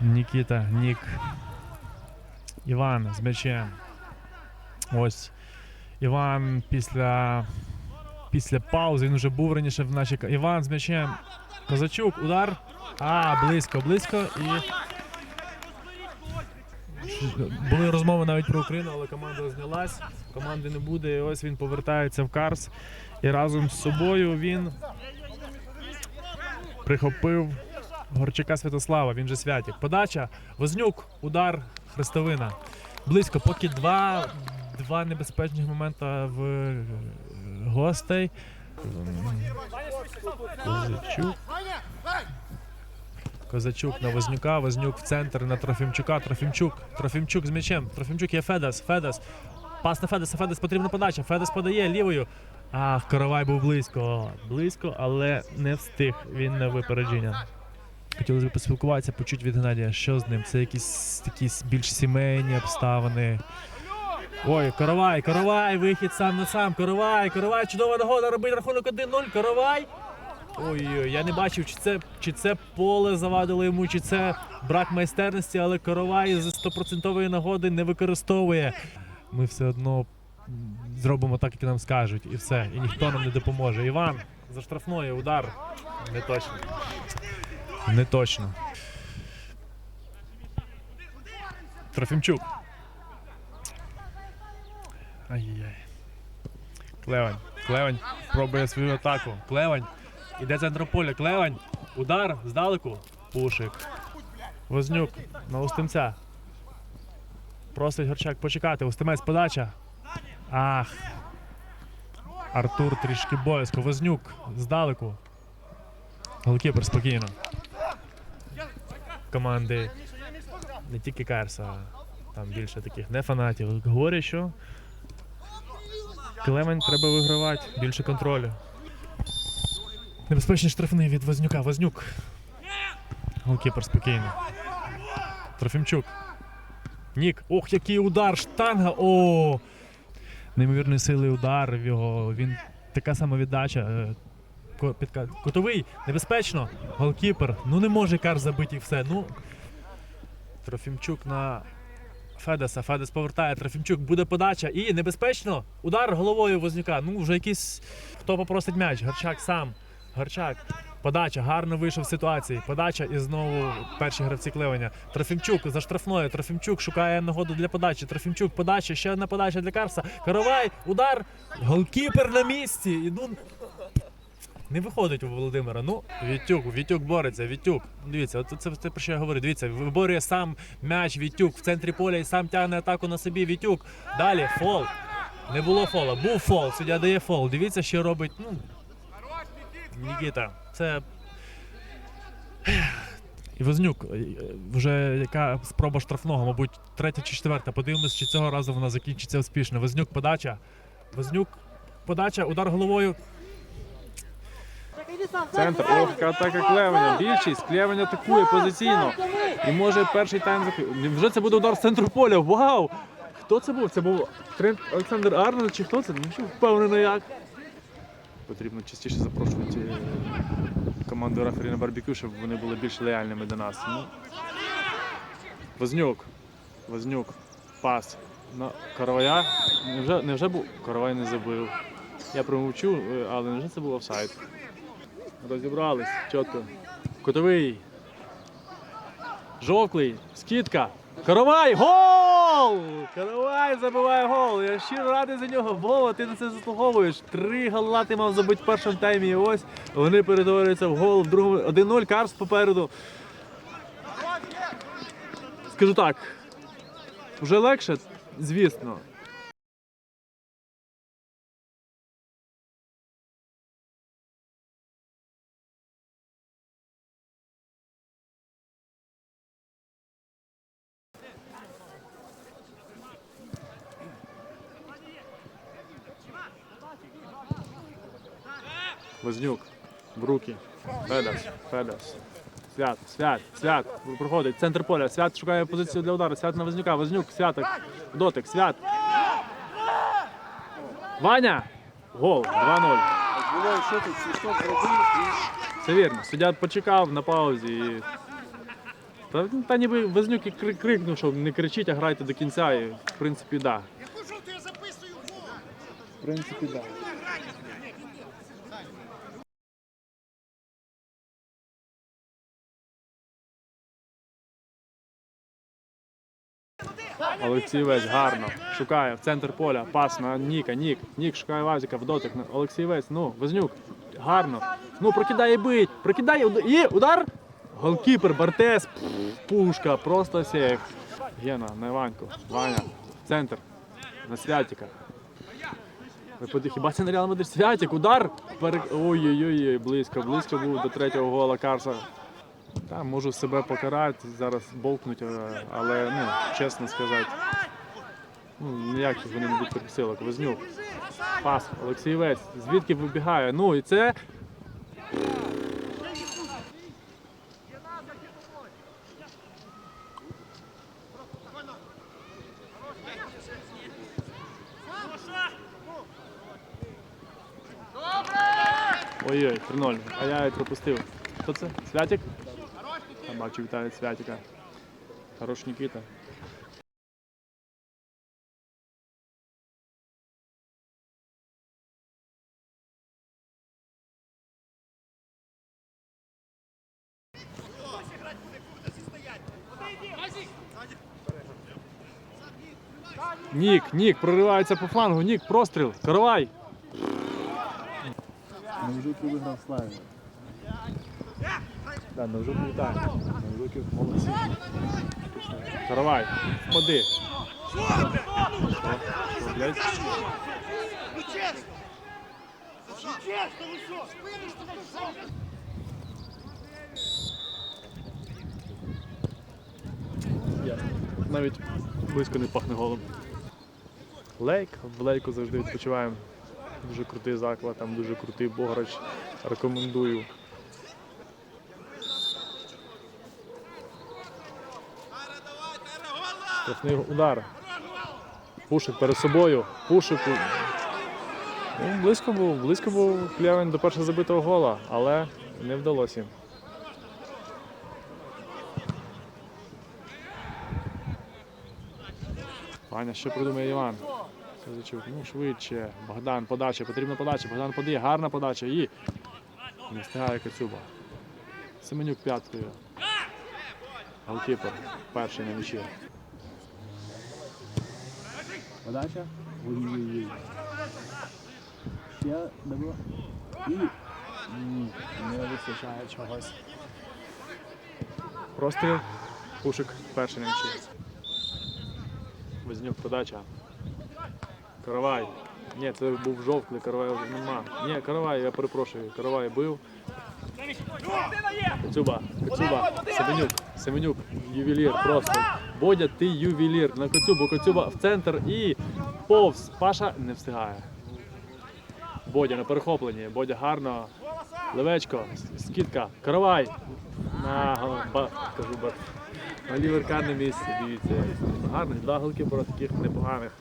Нікіта, Нік. Іван з м'ячем. Ось. Іван після. Після паузи він вже був раніше в нашій. Іван з м'ячем. Козачук, удар. А, близько, близько. І. Були розмови навіть про Україну, але команда знялась. Команди не буде. І ось він повертається в Карс. І разом з собою він прихопив Горчака Святослава, він же Святік. Подача, Вознюк, удар, Хрестовина. Близько, поки два, два небезпечних моменти в е, гостей. Козачук. Козачук на Вознюка, Вознюк в центр на Трофімчука, Трофімчук, Трофімчук з м'ячем, Трофімчук є Федас, Федас. Пас на Федеса, Федес потрібна подача. Федес подає лівою. Ах, Каравай був близько. Близько, але не встиг. Він на випередження. Хотілося б поспілкуватися, почути від Геннадія, що з ним. Це якісь такі більш сімейні обставини. Ой, Каравай, Каравай, вихід сам на сам. Каравай, Каравай, чудова нагода, робить рахунок 1-0. Каравай. Ой-ой, я не бачив, чи це, чи це поле завадило йому, чи це брак майстерності, але Каравай з стопроцентової нагоди не використовує. Ми все одно зробимо так, як нам скажуть, і все. І ніхто нам не допоможе. Іван за штрафною удар. Не точно. Не точно. Трофімчук. Ай-яй. Клевань. Клевань пробує свою атаку. Клевань. Іде центр поля. Клевань. Удар здалеку. Пушик. Вознюк на Устимця. Просить Горчак почекати. Устимець подача. Ах. Артур трішки боязко. Вознюк здалеку. Голкіпер спокійно. Команди не тільки Карса, там більше таких не фанатів. Говорять, що Клемень треба вигравати, більше контролю. Небезпечний штрафний від Вознюка. Вознюк. Голкіпер спокійно. Трофімчук. Нік. Ох, який удар! Штанга! О! Неймовірної сили удар в його. Він така сама віддача. Підка- Кутовий, небезпечно. Голкіпер. Ну не може Кар забити і все. Ну. Трофімчук на Федеса. Федес повертає. Трофімчук буде подача. І небезпечно. Удар головою Вознюка. Ну, вже якийсь. Хто попросить м'яч? Гарчак сам. Гарчак. Подача, гарно вийшов з ситуації. Подача і знову перші гравці клевання. Трофімчук за штрафною. Трофімчук шукає нагоду для подачі. Трофімчук подача, ще одна подача для Карса. Каравай, удар. Голкіпер на місці. І ну не виходить у Володимира. Ну, Вітюк, Вітюк бореться, Вітюк. Дивіться, от це те, про що я говорю. Дивіться, виборює сам м'яч Вітюк в центрі поля і сам тягне атаку на собі. Вітюк. Далі фол. Не було фола. Був фол. Суддя дає фол. Дивіться, що робить. Ну, Нікіта. Це. І Вознюк, е, вже яка спроба штрафного, мабуть, третя чи четверта. Подивимось, чи цього разу вона закінчиться успішно. Вознюк подача. Вознюк подача, удар головою. Центр, ох, атака Клевеня. Більшість. Клевень атакує позиційно. І може перший тайм зак- Вже це буде удар з центру поля. Вау! Хто це був? Це був Трент Олександр Арнольд чи хто це? Що впевнено як. Потрібно частіше запрошувати е, команду рефері на барбекю, щоб вони були більш лояльними до нас. Ну. Вознюк. Вознюк. Пас. На Каравая. Невже, невже був? Каравай не забив. Я промовчу, е, але невже це був офсайд? Розібрались чітко. Котовий. Жовклий. Скидка. Каравай! Гол! Каравай забиває гол. Я щиро радий за нього. Вова, ти на це заслуговуєш. Три гола ти мав забити в першому таймі. І ось вони перетворюються в гол в другому. 1-0 Карс попереду. Скажу так. Вже легше, звісно. Вознюк. В руки. Федас. Федас. Свят, свят, свят. Проходить. Центр поля. Свят шукає позицію для удару. Свят на Вознюка. Вознюк. Святок. Дотик. Свят. Ваня! Гол. 2-0. Було, що тут свисток зробив і вірно. Суддя почекав на паузі і Та, та ніби Вознюк і кри- крикнув, що не кричіть, а грайте до кінця. І, в принципі, так. Да. Яку жовту я записую гол? В принципі, так. Да. Олексієвець гарно шукає в центр поля. Пас на Ніка. Нік. Нік шукає Вазіка в дотик. Олексієвець. Ну, Вознюк. Гарно. Ну, прокидає бить. Прокидає. І удар. Голкіпер, Бартес. Пушка. Просто сейф. Гена на Іванку. Ваня. Центр. На Святіка. Ви поди- Хіба це не Реал Мадрид? Святік, удар! Пере... Ой-ой-ой, близько, близько був до третього гола Карса. Та, можу себе покарати, зараз болкнуть, е, але ну, чесно сказати, ну, ніяких вони не будуть присилок. Вознюк. Пас, Олексієвець. Звідки вибігає? Ну і це. Ой-ой, 3-0. А я і пропустив. Хто це? Святік? Я бачу, вітають Святіка. Хорош Нікіта. Нік, Нік, проривається по флангу. Нік, простріл. Каравай. Невжук виграв славі. Да, Невжук вітає. Невжуків молодці. Каравай, ходи. Що? Що, блядь? Ну чесно! Ну чесно, ви що? Спиниш що? Навіть близько не пахне голом. Лейк, в лейку завжди відпочиваємо. Дуже крутий заклад, там дуже крутий бограч. Рекомендую. Штрафний удар. Пушик перед собою. Пушик. Ну, близько був, близько був Клявень до першого забитого гола, але не вдалося. їм. Ваня, що придумає Іван? Козачук, ну швидше. Богдан, подача, потрібна подача. Богдан подає, гарна подача. І не встигає Кацюба. Семенюк п'яткою. Голкіпер. Перший на м'ячі. Подача? Ой-ой-ой. Ще добро. І. Ні, не вистачає чогось. Простріл. Пушик. Перший на м'ячі. Вознюк подача. Каравай. Ні, це був жовтий, Каравая вже нема. Ні, Каравай, я перепрошую. Каравай бив. Коцюба, Коцюба, Семенюк, Семенюк, ювелір просто. Бодя, ти ювелір. На Коцюбу, Коцюба в центр і повз. Паша не встигає. Бодя на перехопленні. Бодя гарно. Левечко, скидка, Каравай. На гол- ба, кажу, ба. На лівер карне місце, дивіться. Гарних два голки про таких непоганих.